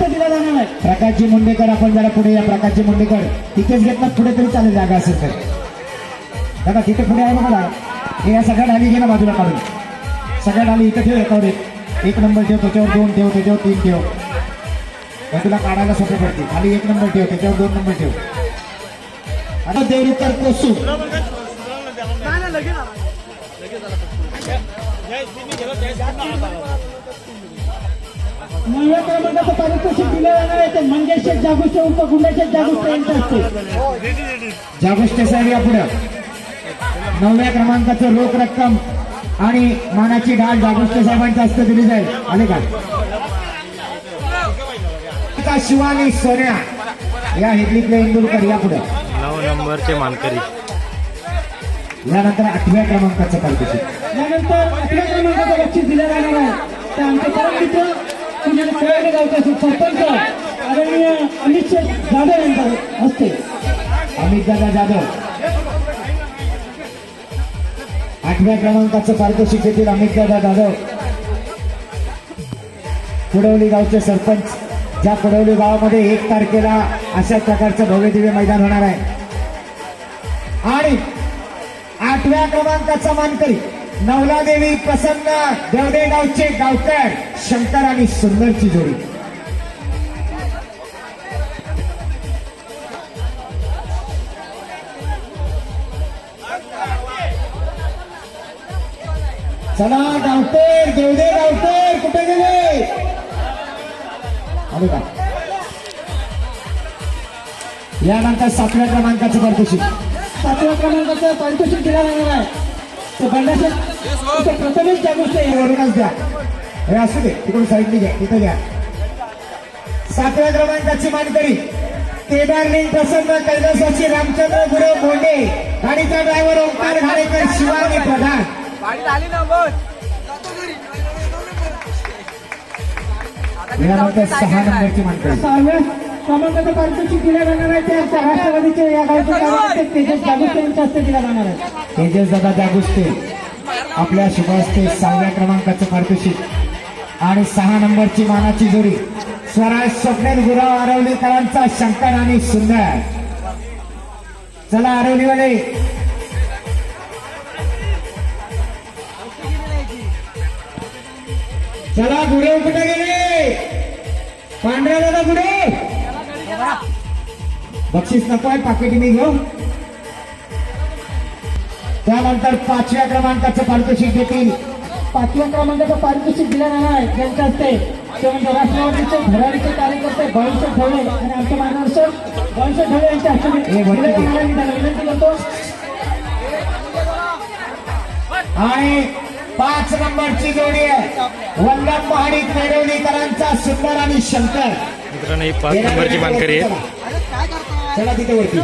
जास्त दिला जाणार नाही. प्रकाशजी मुंडेकर आपण जरा पुढे या. प्रकाशजी मुंडेकर तिथेच घेतलं पुढे तरी चालेल जागा असेल तर. दादा तिथे पुढे आहे बघा. हे या सगळ्या ढाली घे ना बाजूला काढून. सगळ्या ढाली इथं ठेव एकावर एक. एक नंबर ठेव त्याच्यावर दोन ठेव त्याच्यावर तीन ठेव. मग तुला काढायला सोपे पडते. खाली एक नंबर ठेव त्याच्यावर दोन नंबर ठेव. आता देवरुतर कोसू. नवव्या क्रमांकाचं पारितोषिक दिलं जाणार आहे. ते मंगेश शेठ जागुष्टे उर्फ गुंडेशेठ जागुष्टे यांच्या हस्ते जागोष्टे साहेब या पुढं. नवव्या क्रमांकाचं रोख रक्कम आणि मानाची ढाल जागोष्टे साहेबांच्या हस्ते दिली जाईल. आले का? शिवानी सोन्या या हिटलीतल्या इंदुरकर या पुढं. नऊ नंबरचे मानकरी. यानंतर आठव्या क्रमांकाचं पारितोषिक. यानंतर आठव्या क्रमांकाचं बक्षीस दिलं जाणार आहे. ते आमचे परम मित्र पुण्याचे गावचे सरपंच आदरणीय अमित जाधव यांच्या हस्ते. अमित दादा जाधव. आठव्या क्रमांकाचं पारितोषिक देतील अमित दादा जाधव. कुडवली गावचे सरपंच ज्या कुडवली गावामध्ये एक तारखेला अशा प्रकारचं भव्य दिव्य मैदान होणार आहे. आणि आठव्या क्रमांकाचा मानकरी नवलादेवी प्रसन्न देवदेगावचे गावकर शंकर आणि सुंदरची जोडी. चला गावकर देवदे गावकर कुठे गेले? आले का? यानंतर सातव्या क्रमांकाचं पारितोषिक. सातव्या क्रमांकाचं पारितोषिक दिला जाणार आहे. प्रथमेश द्या असू दे तिकडून साईडने घ्या तिथं घ्या सातव्या क्रमांकाची मानकरी केदारलिंग प्रसन्न कैलासाची रामचंद्र गुरु बोंडे गाडीचा ड्रायव्हर ओंकार घाडेकर शिवानी प्रधान. यानंतर सहा नंबरची मानकरी. सहाव्या क्रमांकाचं पारितोषिक दिलं जाणार आहे. त्या राष्ट्रवादीचे या गावचे तेजस जागुष्टे यांच्या हस्ते दिला जाणार आहे. तेजस दादा जागुस्ते आपल्या शुभास्ते सहाव्या क्रमांकाचं पारितोषिक. आणि सहा नंबरची मानाची जोडी स्वराज स्वप्नेल गुराव आरवलीकरांचा शंकर आणि सुंदर. चला आरवलीवाले. चला गुरव कुठे गेले? पांढऱ्या दादा गुरव बक्षीस नको आहे पाकिट मी घेऊ. त्यानंतर पाचव्या क्रमांकाचं पारितोषिक देतील. पाचव्या क्रमांकाचं पारितोषिक दिलं आहे. त्यांच्या हस्ते ते म्हणजे राष्ट्रवादीचे धडाडीचे कार्यकर्ते भविष्य ठेवले आणि आमचे मार्गदर्शक भविष्य ठेवले यांच्या हस्ते हे विनंती करतो. आणि पाच नंबरची जोडी आहे. वल्लभ महाडी पेरवलीकरांचा सुंदर आणि शंकर. मित्रांनो ही पाच नंबरची मानकरी आहे चला तिथे वरती.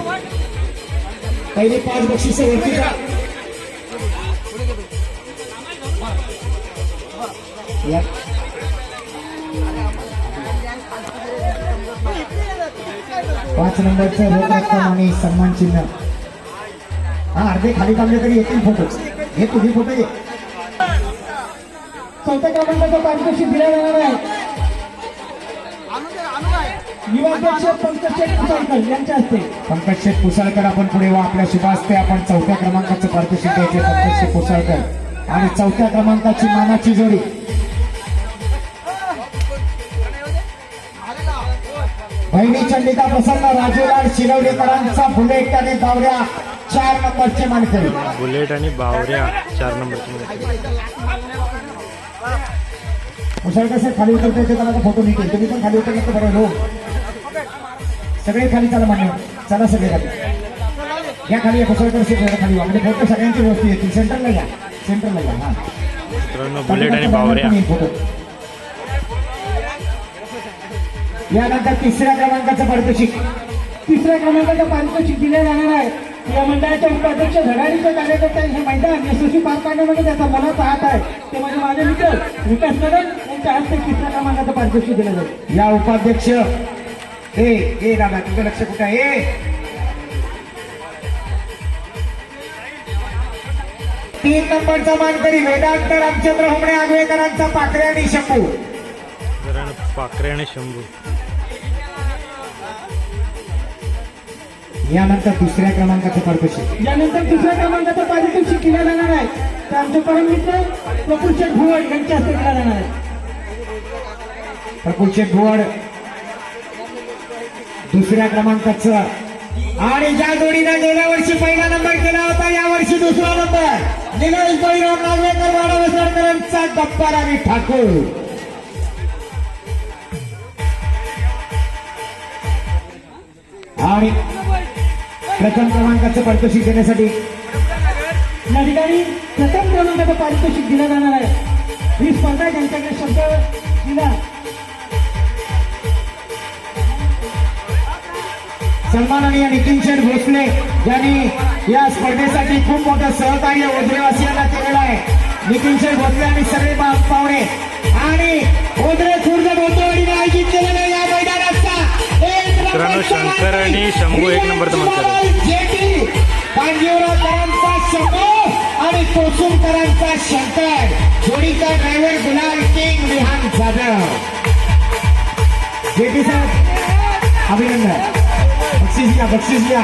पहिली पाच बक्षीस वरती जा. पाच नंबरचं रोख रक्कम आणि सन्मान चिन्ह. हा अर्धे खाली थांबले तरी येतील फोटो. हे तुझे फोटो ये चौथ्या क्रमांकाचं पारितोषिक दिलं जाणार आहे. युवाध्यक्ष पंकज शेठ कुसाळकर यांच्या हस्ते. पंकज शेठ कुसाळकर आपण पुढे वा आपल्या शुभास्ते आपण चौथ्या क्रमांकाचं पारितोषिक द्यायचे पंकज शेठ कुसाळकर आणि चौथ्या क्रमांकाची मानाची जोडी. बहिणी चंडिका प्रसन्न राजूलाल शिरवलेकरांचा बुलेट आणि दावऱ्या चार नंबरचे मानकरी बुलेट आणि बावऱ्या चार नंबरची सर खाली उतरते ते फोटो निघेल तुम्ही पण खाली उतरले तर बरं हो. सगळे खाली चला मान्य. चला सगळे खाली. या खाली या कुसाळकर सर खाली. म्हणजे फोटो सगळ्यांची व्यवस्थित येतील. सेंटरला या. सेंटरला या. हा. मित्रांनो बुलेट आणि बावऱ्या यानंतर तिसऱ्या क्रमांकाचं पारितोषिक. तिसऱ्या क्रमांकाचं पारितोषिक दिलं जाणार आहे. या मंडळाचे उपाध्यक्ष धडाडीचे कार्यकर्ते हे मैदान यशस्वी पार पाडण्यामध्ये त्याचा मोलाचा हात आहे. ते म्हणजे माझे मित्र विकास कदम यांच्या हस्ते तिसऱ्या क्रमांकाचं पारितोषिक दिलं जाईल. या उपाध्यक्ष हे हे दादा तुझं लक्ष कुठं आहे? तीन नंबरचा मानकरी वेदांत रामचंद्र होमणे आगवेकरांचा पाकरे आणि शंभू. पाकरे आणि शंभू. यानंतर दुसऱ्या क्रमांकाचं पारितोषिक. यानंतर दुसऱ्या क्रमांकाचं पारितोषिक दिला जाणार आहे. तर आमचे परममित्र प्रफुलचे भुवड यांच्या हस्ते दिला जाणार आहे. प्रफुलचे भुवड दुसऱ्या क्रमांकाचं. आणि ज्या जोडीनं गेल्या वर्षी पहिला नंबर केला होता या वर्षी दुसरा नंबर. निलेश बैराव नागवेकर वाडवसरकरांचा गप्पार आणि ठाकूर. आणि प्रथम क्रमांकाचं पारितोषिक देण्यासाठी या ठिकाणी प्रथम क्रमांकाचं पारितोषिक दिलं जाणार आहे. ही स्पर्धा ज्यांच्याकडे शब्द दिला. सन्माननीय नितीन शेठ भोसले यांनी या स्पर्धेसाठी खूप मोठं सहकार्य ओझरेवासियांना केलेलं आहे. नितीन शेठ भोसले आणि सगळे पाहुणे आणि ओझरे खुर्द भोसलेवाडीने आयोजित केलेल्या या मैदानाचा. शंकर आणि शंभू एक मानकरी. जेटी शंभू आणि कोसुमकरांचा शंकर. जोडीचा ड्रायव्हर गुलाल किंग विहान जाधव. जेटी साहेब अभिनंदन. बक्षीस घ्या बक्षीस घ्या